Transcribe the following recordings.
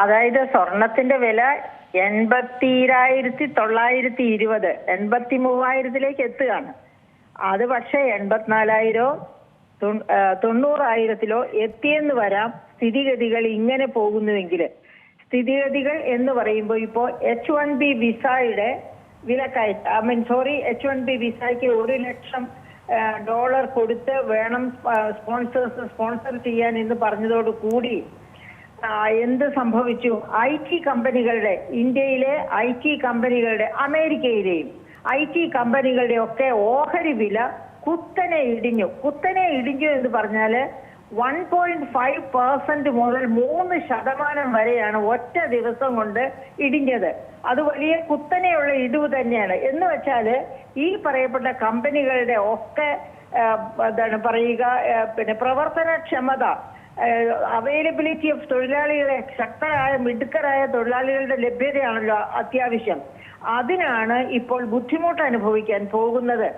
അതായത് സ്വർണത്തിന്റെ വില എൺപത്തിരായിരത്തി തൊള്ളായിരത്തി ഇരുപത് എൺപത്തി മൂവായിരത്തിലേക്ക് എത്തുകയാണ്. അത് പക്ഷേ എൺപത്തിനാലായിരോ തൊണ്ണൂറായിരത്തിലോ എത്തിയെന്ന് വരാം സ്ഥിതിഗതികൾ ഇങ്ങനെ പോകുന്നുവെങ്കിൽ സ്ഥിതിഗതികൾ എന്ന് പറയുമ്പോൾ ഇപ്പോൾ എച്ച് വൺ ബി വിസയുടെ വിലക്കയറ്റ I mean sorry H one B വിസയ്ക്ക് ഒരു ലക്ഷം ഡോളർ കൊടുത്ത് വേണം സ്പോൺസേഴ്സ് സ്പോൺസർ ചെയ്യാൻ എന്ന് പറഞ്ഞതോട് കൂടി എന്ത് സംഭവിച്ചു? ഐ ടി കമ്പനികളുടെ ഇന്ത്യയിലെ ഐ ടി കമ്പനികളുടെ അമേരിക്കയിലെയും ഐ ടി കമ്പനികളുടെ ഒക്കെ ഓഹരി വില കുത്തനെ ഇടിഞ്ഞു. കുത്തനെ ഇടിഞ്ഞു എന്ന് പറഞ്ഞാൽ വൺ പോയിന്റ് ഫൈവ് പെർസെന്റ് മുതൽ മൂന്ന് ശതമാനം വരെയാണ് ഒറ്റ ദിവസം കൊണ്ട് ഇടിഞ്ഞത്. അത് വലിയ കുത്തനെയുള്ള ഇടിവ് തന്നെയാണ്. എന്ന് വെച്ചാൽ ഈ പറയപ്പെട്ട കമ്പനികളുടെ ഒക്കെ എന്താണ് പറയുക പിന്നെ പ്രവർത്തനക്ഷമത അവൈലബിലിറ്റി ഓഫ് തൊഴിലാളികളെ ശക്തരായ മിടുക്കരായ തൊഴിലാളികളുടെ ലഭ്യതയാണല്ലോ അത്യാവശ്യം. അതിനാണ് ഇപ്പോൾ ബുദ്ധിമുട്ട് അനുഭവിക്കാൻ പോകുന്നത്.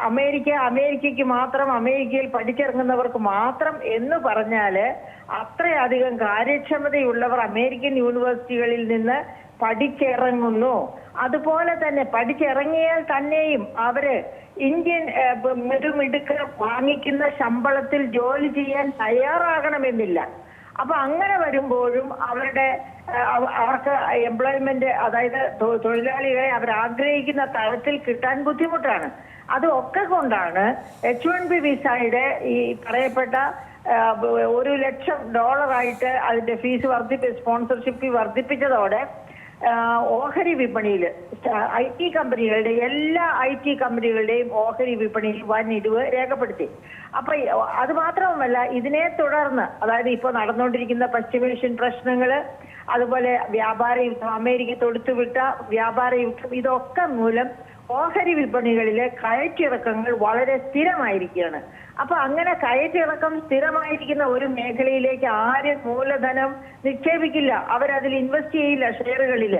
അമേരിക്ക അമേരിക്കയ്ക്ക് മാത്രം അമേരിക്കയിൽ പഠിച്ചിറങ്ങുന്നവർക്ക് മാത്രം എന്ന് പറഞ്ഞാൽ അത്രയധികം കാര്യക്ഷമതയുള്ളവർ അമേരിക്കൻ യൂണിവേഴ്സിറ്റികളിൽ നിന്ന് പഠിച്ചിറങ്ങുന്നു. അതുപോലെ തന്നെ പഠിച്ചിറങ്ങിയാൽ തന്നെയും അവർ ഇന്ത്യൻ മിടുമിടുക്ക് വാങ്ങിക്കുന്ന ശമ്പളത്തിൽ ജോലി ചെയ്യാൻ തയ്യാറാകണമെന്നില്ല. അപ്പൊ അങ്ങനെ വരുമ്പോഴും അവരുടെ അവർക്ക് എംപ്ലോയ്മെന്റ് അതായത് തൊഴിലാളികളെ അവർ ആഗ്രഹിക്കുന്ന തരത്തിൽ കിട്ടാൻ ബുദ്ധിമുട്ടാണ്. അത് ഒക്കെ കൊണ്ടാണ് എച്ച് വൺ ബി വിസയുടെ ഈ പറയപ്പെട്ട ഒരു ലക്ഷം ഡോളറായിട്ട് അതിന്റെ ഫീസ് വർദ്ധിപ്പി സ്പോൺസർഷിപ്പ് വർദ്ധിപ്പിച്ചതോടെ ഓഹരി വിപണിയിൽ ഐ ടി കമ്പനികളുടെ എല്ലാ ഐ ടി കമ്പനികളുടെയും ഓഹരി വിപണിയിൽ വൻ ഇടിവ് രേഖപ്പെടുത്തി. അപ്പൊ അത് മാത്രവുമല്ല ഇതിനെ തുടർന്ന് അതായത് ഇപ്പോൾ നടന്നുകൊണ്ടിരിക്കുന്ന പശ്ചിമേഷ്യൻ പ്രശ്നങ്ങൾ അതുപോലെ വ്യാപാര യുദ്ധം അമേരിക്ക തൊടുത്തുവിട്ട വ്യാപാര യുദ്ധം ഇതൊക്കെ മൂലം ഓഹരി വിപണികളിലെ കയറ്റിറക്കങ്ങൾ വളരെ സ്ഥിരമായിരിക്കുകയാണ്. അപ്പൊ അങ്ങനെ കയറ്റിറക്കം സ്ഥിരമായിരിക്കുന്ന ഒരു മേഖലയിലേക്ക് ആരും മൂലധനം നിക്ഷേപിക്കില്ല. അവരതിൽ ഇൻവെസ്റ്റ് ചെയ്യില്ല ഷെയറുകളിൽ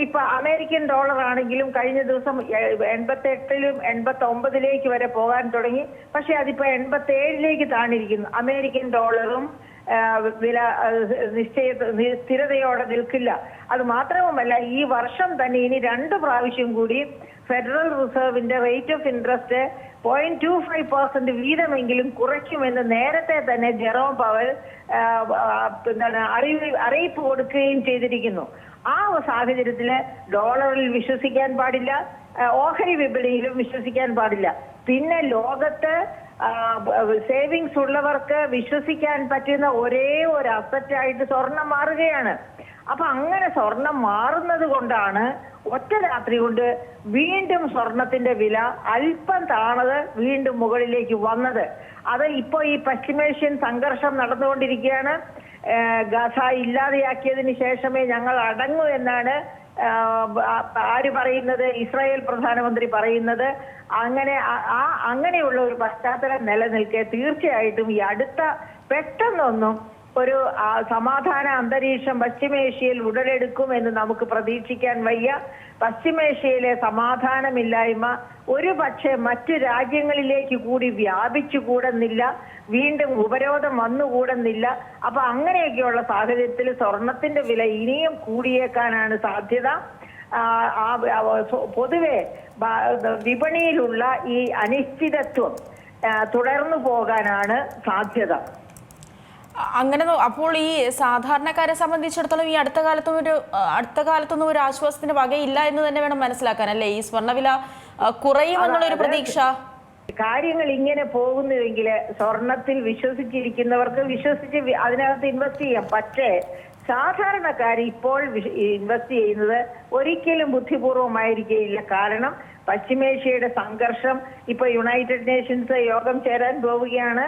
ഇപ്പൊ അമേരിക്കൻ ഡോളർ ആണെങ്കിലും കഴിഞ്ഞ ദിവസം എൺപത്തി എട്ടിലും എൺപത്തി ഒമ്പതിലേക്ക് വരെ പോകാൻ തുടങ്ങി. പക്ഷെ അതിപ്പോ എൺപത്തി ഏഴിലേക്ക് താണിരിക്കുന്നു. അമേരിക്കൻ ഡോളറും വില നിശ്ചയ സ്ഥിരതയോടെ നിൽക്കില്ല. അത് മാത്രവുമല്ല ഈ വർഷം തന്നെ ഇനി രണ്ട് പ്രാവശ്യം കൂടി federal റിസർവിന്റെ rate of interest point two five percent വീതമെങ്കിലും കുറയ്ക്കുമെന്ന് നേരത്തെ തന്നെ ജെറോം പവൽ എന്താണ് അറിയി അറിയിപ്പ് കൊടുക്കുകയും ചെയ്തിരിക്കുന്നു. ആ സാഹചര്യത്തിൽ ഡോളറിൽ വിശ്വസിക്കാൻ പാടില്ല ഓഹരി വിപണിയിലും വിശ്വസിക്കാൻ പാടില്ല. പിന്നെ ലോകത്ത് സേവിങ്സ് ഉള്ളവർക്ക് വിശ്വസിക്കാൻ പറ്റുന്ന ഒരേ ഒരു അസറ്റായിട്ട് സ്വർണം മാറുകയാണ്. അപ്പൊ അങ്ങനെ സ്വർണം മാറുന്നത് കൊണ്ടാണ് ഒറ്റ രാത്രി കൊണ്ട് വീണ്ടും സ്വർണത്തിന്റെ വില അല്പം താണത് വീണ്ടും മുകളിലേക്ക് വന്നത്. അത് ഇപ്പോ ഈ പശ്ചിമേഷ്യൻ സംഘർഷം നടന്നുകൊണ്ടിരിക്കുകയാണ്. ഗസ ഇല്ലാതെയാക്കിയതിന് ശേഷമേ ഞങ്ങൾ അടങ്ങൂ എന്നാണ് ആര് പറയുന്നത്? ഇസ്രായേൽ പ്രധാനമന്ത്രി പറയുന്നത് അങ്ങനെ ആ- അങ്ങനെയുള്ള ഒരു പശ്ചാത്തലം നിലനിൽക്കെ തീർച്ചയായിട്ടും ഈ അടുത്ത പെട്ടെന്നൊന്നും ഒരു സമാധാന അന്തരീക്ഷം പശ്ചിമേഷ്യയിൽ ഉടലെടുക്കും എന്ന് നമുക്ക് പ്രതീക്ഷിക്കാൻ വയ്യ. പശ്ചിമേഷ്യയിലെ സമാധാനമില്ലായ്മ ഒരു പക്ഷേ മറ്റു രാജ്യങ്ങളിലേക്ക് കൂടി വ്യാപിച്ചു കൂടുന്നില്ല. വീണ്ടും ഉപരോധം വന്നുകൂടുന്നില്ല അപ്പൊ അങ്ങനെയൊക്കെയുള്ള സാഹചര്യത്തിൽ സ്വർണത്തിന്റെ വില ഇനിയും കൂടിയേക്കാനാണ് സാധ്യത. പൊതുവെ വിപണിയിലുള്ള ഈ അനിശ്ചിതത്വം തുടർന്നു പോകാനാണ് സാധ്യത. അങ്ങനെ അപ്പോൾ ഈ സാധാരണക്കാരെ സംബന്ധിച്ചിടത്തോളം ഈ അടുത്ത കാലത്തും ഒരു അടുത്ത കാലത്തൊന്നും ഒരു ആശ്വാസത്തിന് വകയില്ല എന്ന് തന്നെ വേണം മനസ്സിലാക്കാൻ അല്ലേ? ഈ സ്വർണവില കുറയുമെന്നുള്ള ഒരു പ്രതീക്ഷ. കാര്യങ്ങൾ ഇങ്ങനെ പോകുന്നുവെങ്കിൽ സ്വർണത്തിൽ വിശ്വസിച്ചിരിക്കുന്നവർക്ക് വിശ്വസിച്ച് അതിനകത്ത് ഇൻവെസ്റ്റ് ചെയ്യാം. പക്ഷേ സാധാരണക്കാർ ഇപ്പോൾ ഇൻവെസ്റ്റ് ചെയ്യുന്നത് ഒരിക്കലും ബുദ്ധിപൂർവമായിരിക്കുകയില്ല കാരണം പശ്ചിമേഷ്യയുടെ സംഘർഷം ഇപ്പൊ യുണൈറ്റഡ് നേഷൻസ് യോഗം ചേരാൻ പോവുകയാണ്.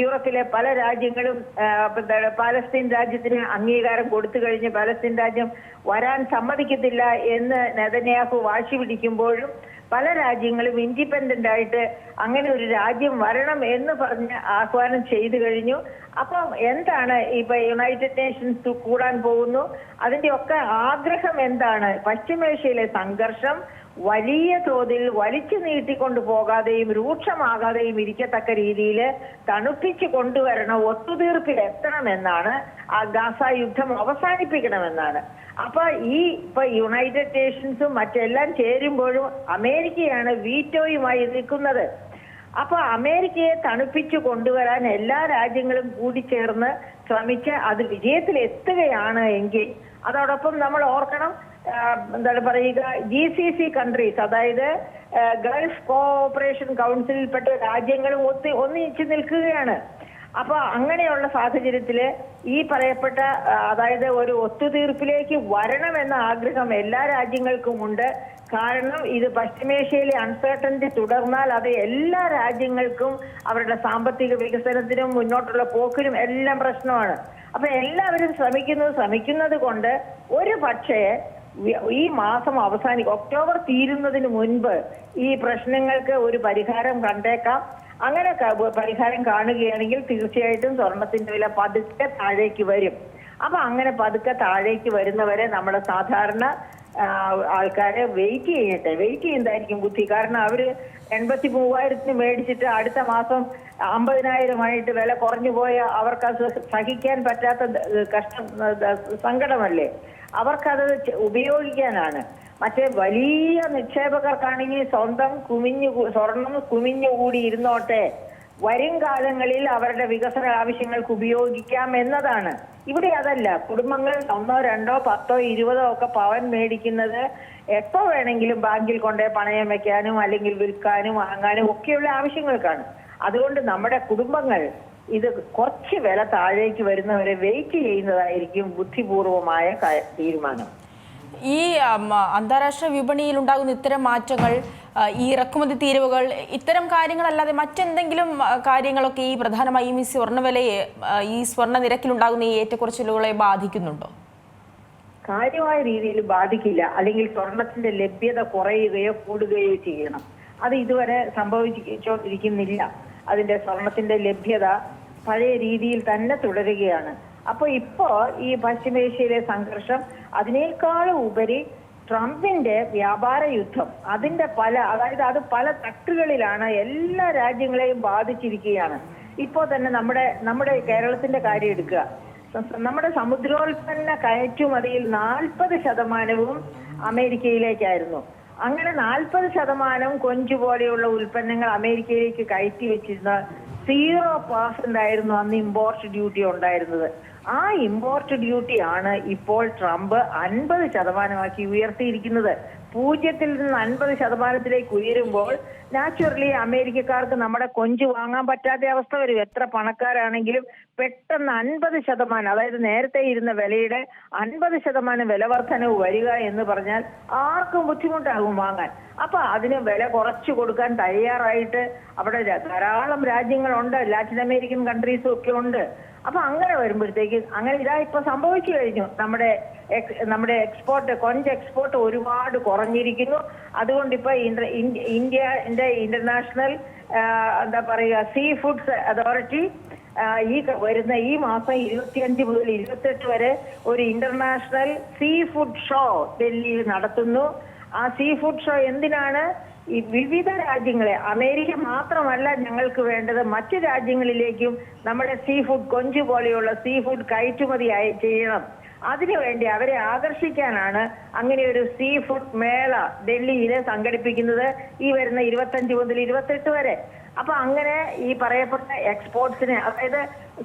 യൂറോപ്പിലെ പല രാജ്യങ്ങളും എന്താണ് പാലസ്തീൻ രാജ്യത്തിന് അംഗീകാരം കൊടുത്തു കഴിഞ്ഞ് പാലസ്തീൻ രാജ്യം വരാൻ സമ്മതിക്കത്തില്ല എന്ന് നെതന്യാഹു വാശി പിടിക്കുമ്പോഴും പല രാജ്യങ്ങളും ഇൻഡിപെൻഡന്റ് ആയിട്ട് അങ്ങനെ ഒരു രാജ്യം വരണം എന്ന് പറഞ്ഞ് ആഹ്വാനം ചെയ്തു കഴിഞ്ഞു. അപ്പം എന്താണ് ഇപ്പൊ യുണൈറ്റഡ് നേഷൻസ് കൂടാൻ പോകുന്നു? അതിന്റെ ഒക്കെ ആഗ്രഹം എന്താണ്? പശ്ചിമേഷ്യയിലെ സംഘർഷം വലിയ തോതിൽ വലിച്ചു നീട്ടിക്കൊണ്ടു പോകാതെയും രൂക്ഷമാകാതെയും ഇരിക്കത്തക്ക രീതിയിൽ തണുപ്പിച്ച് കൊണ്ടുവരണം ഒത്തുതീർപ്പിൽ എത്തണമെന്നാണ് ആ ഗാസ യുദ്ധം അവസാനിപ്പിക്കണമെന്നാണ്. അപ്പൊ ഈ ഇപ്പൊ യുണൈറ്റഡ് നേഷൻസും മറ്റെല്ലാം ചേരുമ്പോഴും അമേരിക്കയാണ് വീറ്റോയുമായി നിൽക്കുന്നത്. അപ്പൊ അമേരിക്കയെ തണുപ്പിച്ചു കൊണ്ടുവരാൻ എല്ലാ രാജ്യങ്ങളും കൂടി ചേർന്ന് ശ്രമിച്ച് അത് വിജയത്തിൽ എത്തുകയാണ് എങ്കിൽ അതോടൊപ്പം നമ്മൾ ഓർക്കണം എന്താണ് പറയുക ജി സി സി കൺട്രീസ് അതായത് ഗൾഫ് കോഓപ്പറേഷൻ കൗൺസിലിൽപ്പെട്ട രാജ്യങ്ങളും ഒത്തി ഒന്നിച്ച് നിൽക്കുകയാണ്. അപ്പൊ അങ്ങനെയുള്ള സാഹചര്യത്തിൽ ഈ പറയപ്പെട്ട അതായത് ഒരു ഒത്തുതീർപ്പിലേക്ക് വരണമെന്ന ആഗ്രഹം എല്ലാ രാജ്യങ്ങൾക്കും ഉണ്ട്. കാരണം ഇത് പശ്ചിമേഷ്യയിലെ അൺസർട്ടനിറ്റി തുടർന്നാൽ അത് എല്ലാ രാജ്യങ്ങൾക്കും അവരുടെ സാമ്പത്തിക വികസനത്തിനും മുന്നോട്ടുള്ള പോക്കിനും എല്ലാം പ്രശ്നമാണ്. അപ്പൊ എല്ലാവരും ശ്രമിക്കുന്നത് ശ്രമിക്കുന്നത് കൊണ്ട് ഒരു പക്ഷേ ഈ മാസം അവസാനിക്കും. ഒക്ടോബർ തീരുന്നതിന് മുൻപ് ഈ പ്രശ്നങ്ങൾക്ക് ഒരു പരിഹാരം കണ്ടേക്കാം. അങ്ങനെ പരിഹാരം കാണുകയാണെങ്കിൽ തീർച്ചയായിട്ടും സ്വർണത്തിന്റെ വില പതുക്കെ താഴേക്ക് വരും. അപ്പൊ അങ്ങനെ പതുക്കെ താഴേക്ക് വരുന്നവരെ നമ്മുടെ സാധാരണ ആൾക്കാരെ വെയിറ്റ് ചെയ്യട്ടെ. വെയിറ്റ് ചെയ്യുന്നതായിരിക്കും ബുദ്ധി. കാരണം അവർ എൺപത്തി മൂവായിരത്തിന് മേടിച്ചിട്ട് അടുത്ത മാസം അമ്പതിനായിരമായിട്ട് വില കുറഞ്ഞു പോയ അവർക്ക് അത് സഹിക്കാൻ പറ്റാത്ത കഷ്ടം സങ്കടമല്ലേ? അവർക്കത് ഉപയോഗിക്കാനാണ്. മറ്റേ വലിയ നിക്ഷേപകർക്കാണെങ്കിൽ സ്വന്തം കുമിഞ്ഞു സ്വർണം കുമിഞ്ഞു കൂടി ഇരുന്നോട്ടെ. വരും കാലങ്ങളിൽ അവരുടെ വികസന ആവശ്യങ്ങൾക്ക് ഉപയോഗിക്കാം എന്നതാണ്. ഇവിടെ അതല്ല കുടുംബങ്ങൾ ഒന്നോ രണ്ടോ പത്തോ ഇരുപതോ ഒക്കെ പവൻ മേടിക്കുന്നത് എപ്പോ വേണമെങ്കിലും ബാങ്കിൽ കൊണ്ടേ പണയം വെക്കാനും അല്ലെങ്കിൽ വിൽക്കാനും വാങ്ങാനും ഒക്കെയുള്ള ആവശ്യങ്ങൾക്കാണ്. അതുകൊണ്ട് നമ്മുടെ കുടുംബങ്ങൾ ഇത് കുറച്ച് വില താഴേക്ക് വരുന്നവരെ വെയിറ്റ് ചെയ്യുന്നതായിരിക്കും ബുദ്ധിപൂർവമായ തീരുമാനം. ഈ അന്താരാഷ്ട്ര വിപണിയിൽ ഉണ്ടാകുന്ന ഇത്തരം മാറ്റങ്ങൾ ഈ ഇറക്കുമതി തീരുവകൾ ഇത്തരം കാര്യങ്ങളല്ലാതെ മറ്റെന്തെങ്കിലും കാര്യങ്ങളൊക്കെ ഈ പ്രധാനമായും ഈ സ്വർണവിലയെ ഈ സ്വർണ നിരക്കിലുണ്ടാകുന്ന ഈ ഏറ്റക്കുറച്ചിലുകളെ ബാധിക്കുന്നുണ്ടോ? കാര്യമായ രീതിയിൽ ബാധിക്കില്ല. അല്ലെങ്കിൽ സ്വർണത്തിന്റെ ലഭ്യത കുറയുകയോ കൂടുകയോ ചെയ്യണം. അത് ഇതുവരെ സംഭവിച്ചുകൊണ്ടിരിക്കുന്നില്ല അതിന്റെ സ്വർണത്തിന്റെ ലഭ്യത പഴയ രീതിയിൽ തന്നെ തുടരുകയാണ്. അപ്പോൾ ഇപ്പോ ഈ പശ്ചിമേഷ്യയിലെ സംഘർഷം അതിനേക്കാളും ഉപരി ട്രംപിന്റെ വ്യാപാര യുദ്ധം അതിന്റെ പല അതായത് അത് പല തട്ടുകളിലാണ് എല്ലാ രാജ്യങ്ങളെയും ബാധിച്ചിരിക്കുകയാണ്. ഇപ്പോ തന്നെ നമ്മുടെ നമ്മുടെ കേരളത്തിന്റെ കാര്യം എടുക്കുക. നമ്മുടെ സമുദ്രോൽപ്പന്ന കയറ്റുമതിയിൽ നാൽപ്പത് ശതമാനവും അമേരിക്കയിലേക്കായിരുന്നു. അങ്ങനെ നാൽപ്പത് ശതമാനം കൊഞ്ചു പോലെയുള്ള ഉൽപ്പന്നങ്ങൾ അമേരിക്കയിലേക്ക് കയറ്റി വെച്ചിരുന്ന സീറോ പെർസെന്റ് ആയിരുന്നു അന്ന് ഇമ്പോർട്ട് ഡ്യൂട്ടി ഉണ്ടായിരുന്നത്. ആ ഇമ്പോർട്ട് ഡ്യൂട്ടി ആണ് ഇപ്പോൾ ട്രംപ് അൻപത് ശതമാനമാക്കി ഉയർത്തിയിരിക്കുന്നത്. പൂജ്യത്തിൽ നിന്ന് അൻപത് ശതമാനത്തിലേക്ക് ഉയരുമ്പോൾ നാച്ചുറലി അമേരിക്കക്കാർക്ക് നമ്മുടെ കൊഞ്ച് വാങ്ങാൻ പറ്റാത്ത അവസ്ഥ വരും. എത്ര പണക്കാരാണെങ്കിലും പെട്ടെന്ന് അൻപത് ശതമാനം അതായത് നേരത്തെ ഇരുന്ന വിലയുടെ അൻപത് ശതമാനം വില വർധനവ് വരിക എന്ന് പറഞ്ഞാൽ ആർക്കും ബുദ്ധിമുട്ടാകും വാങ്ങാൻ. അപ്പൊ അതിന് വില കുറച്ചു കൊടുക്കാൻ തയ്യാറായിട്ട് അവിടെ ധാരാളം രാജ്യങ്ങളുണ്ട്. ലാറ്റിൻ അമേരിക്കൻ കൺട്രീസും ഒക്കെ ഉണ്ട്. അപ്പൊ അങ്ങനെ വരുമ്പോഴത്തേക്ക് അങ്ങനെ ഇതാ ഇപ്പൊ സംഭവിച്ചു കഴിഞ്ഞു. നമ്മുടെ നമ്മുടെ എക്സ്പോർട്ട് കൊഞ്ച് എക്സ്പോർട്ട് ഒരുപാട് കുറഞ്ഞിരിക്കുന്നു. അതുകൊണ്ട് ഇപ്പൊ ഇന്ത്യന്റെ ഇന്റർനാഷണൽ എന്താ പറയുക സീ ഫുഡ്സ് അതോറിറ്റി ഈ വരുന്ന ഈ മാസം ഇരുപത്തിയഞ്ച് മുതൽ ഇരുപത്തെട്ട് വരെ ഒരു ഇന്റർനാഷണൽ സീ ഫുഡ് ഷോ ഡൽഹിയിൽ നടത്തുന്നു. ആ സീ ഫുഡ് ഷോ എന്തിനാണ്? ഈ വിവിധ രാജ്യങ്ങളെ അമേരിക്ക മാത്രമല്ല ഞങ്ങൾക്ക് വേണ്ടത് മറ്റു രാജ്യങ്ങളിലേക്കും നമ്മുടെ സീ ഫുഡ് കൊഞ്ച് പോലെയുള്ള സീ ഫുഡ് കയറ്റുമതി ചെയ്യണം. അതിനുവേണ്ടി അവരെ ആകർഷിക്കാനാണ് അങ്ങനെ ഒരു സീ ഫുഡ് മേള ഡൽഹിയിൽ സംഘടിപ്പിക്കുന്നത് ഈ വരുന്ന ഇരുപത്തഞ്ച് മുതൽ ഇരുപത്തെട്ട് വരെ. അപ്പൊ അങ്ങനെ ഈ പറയപ്പെട്ട എക്സ്പോർട്സിനെ അതായത്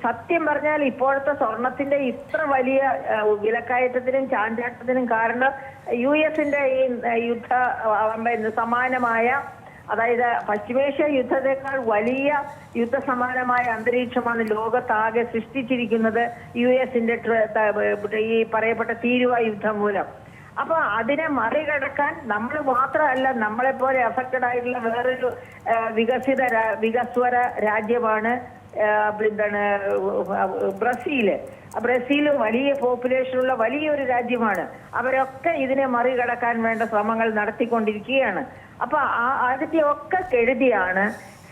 സത്യം പറഞ്ഞാൽ ഇപ്പോഴത്തെ സ്വർണത്തിന്റെ ഇത്ര വലിയ വിലക്കയറ്റത്തിനും ചാഞ്ചാട്ടത്തിനും കാരണം യു എസിന്റെ ഈ യുദ്ധ സമാനമായ അതായത് പശ്ചിമേഷ്യ യുദ്ധത്തെക്കാൾ വലിയ യുദ്ധ സമാനമായ അന്തരീക്ഷമാണ് ലോകത്താകെ സൃഷ്ടിച്ചിരിക്കുന്നത് യു എസിന്റെ ഈ പറയപ്പെട്ട തീരുവ യുദ്ധം മൂലം. അപ്പൊ അതിനെ മറികടക്കാൻ നമ്മൾ മാത്രമല്ല നമ്മളെ പോലെ അഫക്റ്റഡ് ആയിട്ടുള്ള വേറൊരു വികസിത വികസ്വര രാജ്യമാണ് എന്താണ് ബ്രസീൽ. ബ്രസീൽ വലിയ പോപ്പുലേഷനുള്ള വലിയൊരു രാജ്യമാണ്. അവരൊക്കെ ഇതിനെ മറികടക്കാൻ വേണ്ട ശ്രമങ്ങൾ നടത്തിക്കൊണ്ടിരിക്കുകയാണ്. അപ്പൊ അതിന്റെ ഒക്കെ കെടുതിയാണ്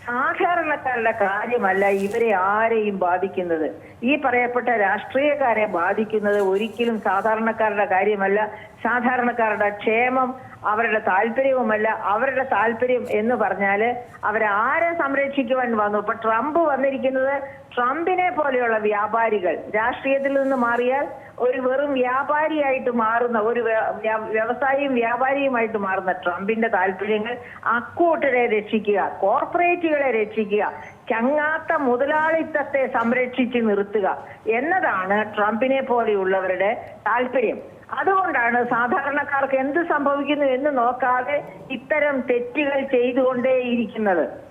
സാധാരണക്കാരുടെ കാര്യമല്ല ഇവരെ ആരെയും ബാധിക്കുന്നത്. ഈ പറയപ്പെട്ട രാഷ്ട്രീയക്കാരെ ബാധിക്കുന്നത് ഒരിക്കലും സാധാരണക്കാരുടെ കാര്യമല്ല. സാധാരണക്കാരുടെ ക്ഷേമം അവരുടെ താല്പര്യവുമല്ല അവരുടെ താല്പര്യം എന്ന് പറഞ്ഞാൽ അവരെ ആരെ സംരക്ഷിക്കുവാൻ വന്നു? ഇപ്പൊ ട്രംപ് വന്നിരിക്കുന്നത് ട്രംപിനെ പോലെയുള്ള വ്യാപാരികൾ. രാഷ്ട്രീയത്തിൽ നിന്ന് മാറിയാൽ ഒരു വെറും വ്യാപാരിയായിട്ട് മാറുന്ന ഒരു വ്യ- വ്യ- വ്യവസായിയും വ്യാപാരിയുമായിട്ട് മാറുന്ന ട്രംപിന്റെ താല്പര്യങ്ങൾ അക്കൂട്ടരെ രക്ഷിക്കുക കോർപ്പറേറ്റുകളെ രക്ഷിക്കുക ചങ്ങാത്ത മുതലാളിത്തത്തെ സംരക്ഷിച്ച് നിർത്തുക എന്നതാണ് ട്രംപിനെ പോലെയുള്ളവരുടെ താല്പര്യം. അതുകൊണ്ടാണ് സാധാരണക്കാർക്ക് എന്ത് സംഭവിക്കുന്നു എന്ന് നോക്കാതെ ഇത്തരം തെറ്റുകൾ ചെയ്തുകൊണ്ടേയിരിക്കുന്നത്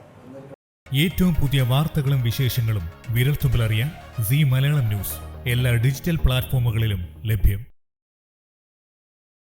ഏറ്റവും പുതിയ വാർത്തകളും വിശേഷങ്ങളും വിരൽത്തുമ്പിലറിയാൻ സി മലയാളം ന്യൂസ്. എല്ലാ ഡിജിറ്റൽ പ്ലാറ്റ്ഫോമുകളിലും ലഭ്യം.